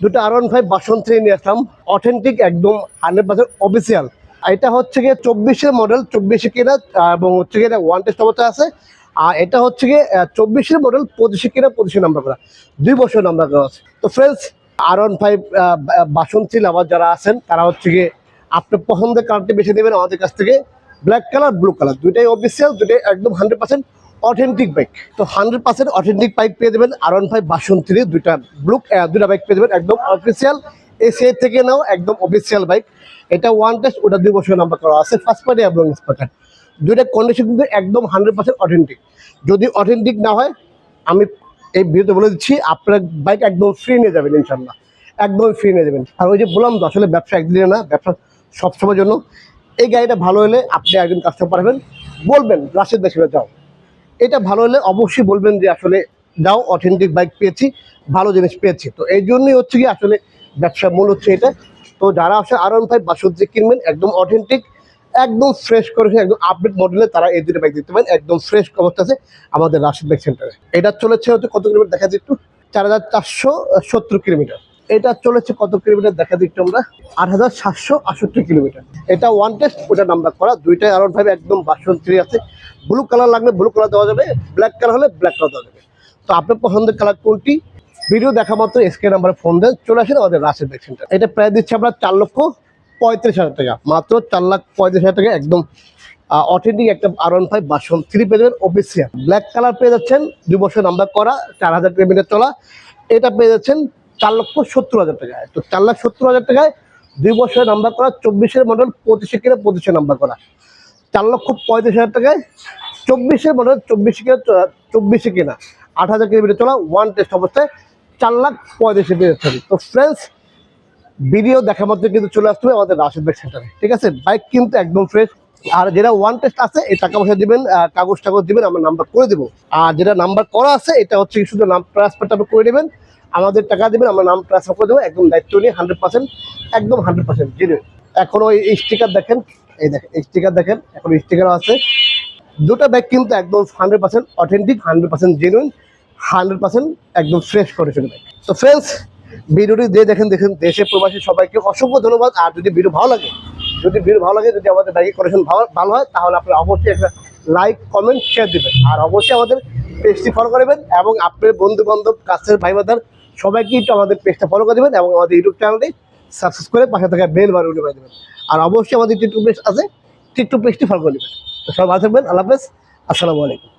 দুটো R one five version three নিয়ে আসলাম অথেন্টিক একদম হান্ড্রেড পার্সেন্ট অফিসিয়াল এটা হচ্ছে গিয়ে চব্বিশের মডেল চব্বিশে কেনা এবং হচ্ছে গিয়ে ওয়ান টেস্ট অবস্থা আছে। আর এটা হচ্ছে গিয়ে চব্বিশের মডেল পঁচিশে কেনা, পঁচিশে নাম্বার করা। দুই বছর নাম্বার করা আছে। তো friends R one five version three lover যারা আছেন, তারা হচ্ছে গিয়ে আপনার পছন্দের কালারটি বেছে নেবেন আমাদের কাছ থেকে। ব্ল্যাক কালার ব্লু কালার দুইটাই অফিসিয়াল দুইটাই একদম হান্ড্রেড পার্সেন্ট অথেন্টিক বাইক তো হান্ড্রেড পার্সেন্ট অথেন্টিক বাইক পেয়ে দেবেন আর ওয়ান ফাইভ বাসন্তী দুইটা ব্লু দুইটা বাইক পেয়ে দেবেন একদম অফিসিয়াল এসিআই থেকে নাও, একদম অফিসিয়াল বাইক এটা ওয়ান টেস্ট ওটা দুই বছর নাম্বার করা আছে। ফার্স্ট পার্টি এবং ইন্সপেক্টর দুইটা কন্ডিশন কিন্তু একদম হান্ড্রেড পার্সেন্ট অথেন্টিক যদি অথেন্টিক না হয়, আমি এই ভিডিওতে বলে দিচ্ছি, আপনার বাইক একদম ফ্রি নিয়ে যাবেন ইনশাল্লাহ একদম ফ্রি নিয়ে যাবেন। আর ওই যে বললাম তো, আসলে ব্যবসা একদিনে না, ব্যবসা সবসময়ের জন্য। এই গাড়িটা ভালো হলে আপনি একজন কাস্টমার পারবেন বলবেন, রাশেদ দেশে যাও। এটা ভালো হলে অবশ্যই বলবেন যে আসলে যাও অথেন্টিক বাইক পেয়েছি, ভালো জিনিস পেয়েছি। তো এই জন্যই হচ্ছে কি, আসলে ব্যবসার মূল হচ্ছে এটা। তো যারা আসলে আর ওয়ান ফাইভ বাসন্তী কিনবেন, একদম অথেন্টিক একদম ফ্রেশ করে, একদম আপডেট মডেলে তারা এই দুটো বাইক দিতে পারেন। একদম ফ্রেশ অবস্থা আছে আমাদের রাশিদ বাইক সেন্টারে এটা চলেছে হচ্ছে কত কিলোমিটার? দেখা যায় একটু। চার হাজার চারশো সত্তর কিলোমিটার। এটা চলেছে কত কিলোমিটার? দেখা দিচ্ছি আমরা। আট হাজার সাতশো আটষট্টি কিলোমিটার। এটা ওয়ান টেস্ট ওটা নাম্বার করা। দুইটাই আর ভাবে একদম বাসন্তী আছে। ব্লু কালার লাগলে ব্লু কালার দেওয়া যাবে ব্ল্যাক কালার হলে ব্ল্যাক কালার দেওয়া যাবে। তো আপনার পছন্দের কালার কোনটি? ভিডিও দেখা মাত্র এসকে নাম্বারে ফোন দেন। চলে আসেন আমাদের বাইক সেন্টার এটা প্রায় দিচ্ছে আমরা চার লক্ষ পঁয়ত্রিশ হাজার টাকা। মাত্র চার লাখ পঁয়ত্রিশ হাজার টাকা একদম অথেন্টিক একটা R one five version three পেয়ে যাবেন অফিসিয়াল ব্ল্যাক কালার পেয়ে যাচ্ছেন, দুই বছর নাম্বার করা, চার হাজার কিলোমিটার চলা। এটা পেয়ে যাচ্ছেন চার লক্ষ সত্তর হাজার টাকায়। তো চার লাখ সত্তর হাজার টাকায় দুই বছর নাম্বার করা, চব্বিশের মডেল পঁচিশে কিনে পঁচিশে নাম্বার করা। চার লক্ষ পঁয়ত্রিশ হাজার টাকায় চব্বিশের মডেল চব্বিশে কিনা চব্বিশে কিনা আট হাজার কিলোমিটার চলা ওয়ান টেস্ট অবস্থায় চার লাখ পঁয়ত্রিশে পেয়ে যাচ্ছেন তো ফ্রেন্ডস ভিডিও দেখার মধ্যে কিন্তু চলে আসতে হবে আমাদের রাশিদ বাইক সেন্টারে ঠিক আছে? বাইক কিন্তু একদম ফ্রেশ আর যেটা ওয়ান টেস্ট আছে, এই টাকা পয়সা দিবেন কাগজ টাগজ দিবেন, আমরা নাম্বার করে দেবো। আর যেটা নাম্বার করা আছে, এটা হচ্ছে শুধু নাম ট্রান্সফারটা আপনি করে দেবেন আমাদের টাকা দিবেন, আমরা নাম ট্রান্সফার করে দেবো, একদম দায়িত্ব নিয়ে হান্ড্রেড পার্সেন্ট একদম হান্ড্রেড পার্সেন্ট জেনুইন এখন ওই স্টিকার দেখেন, এই দেখেন স্টিকার দেখেন, এখন স্টিকারও আছে। দুটো ব্যাগ কিন্তু একদম hundred percent authentic hundred percent genuine hundred percent একদম ফ্রেশ কন্ডিশন ব্যাগ তো ফ্রেন্ডস ভিডিওটি দিয়ে দেখেন দেখেন দেশে প্রবাসী সবাইকে অসংখ্য ধন্যবাদ। আর যদি ভিডিও ভালো লাগে, যদি ভিডিও ভালো লাগে, যদি আমাদের ব্যাগের কন্ডিশন ভালো ভালো হয়, তাহলে আপনি অবশ্যই একটা লাইক কমেন্ট শেয়ার দেবেন। আর অবশ্যই আমাদের পেজটি ফলো করবেন এবং আপনার বন্ধু বান্ধব কাছের ভাই বাদার সবাইকে একটু আমাদের পেজটা ফলো করে দেবেন এবং আমাদের ইউটিউব চ্যানেলটি সাবস্ক্রাইব করে পাশে থাকা বেল বার উঠে দেবেন। আর অবশ্যই আমাদের টিকটুক পেজ আছে টিকটুক পেজটি ফলো করে দেবেন। তো সবাই ভালো থাকবেন, আল্লাহ হাফেজ, আসসালামু আলাইকুম।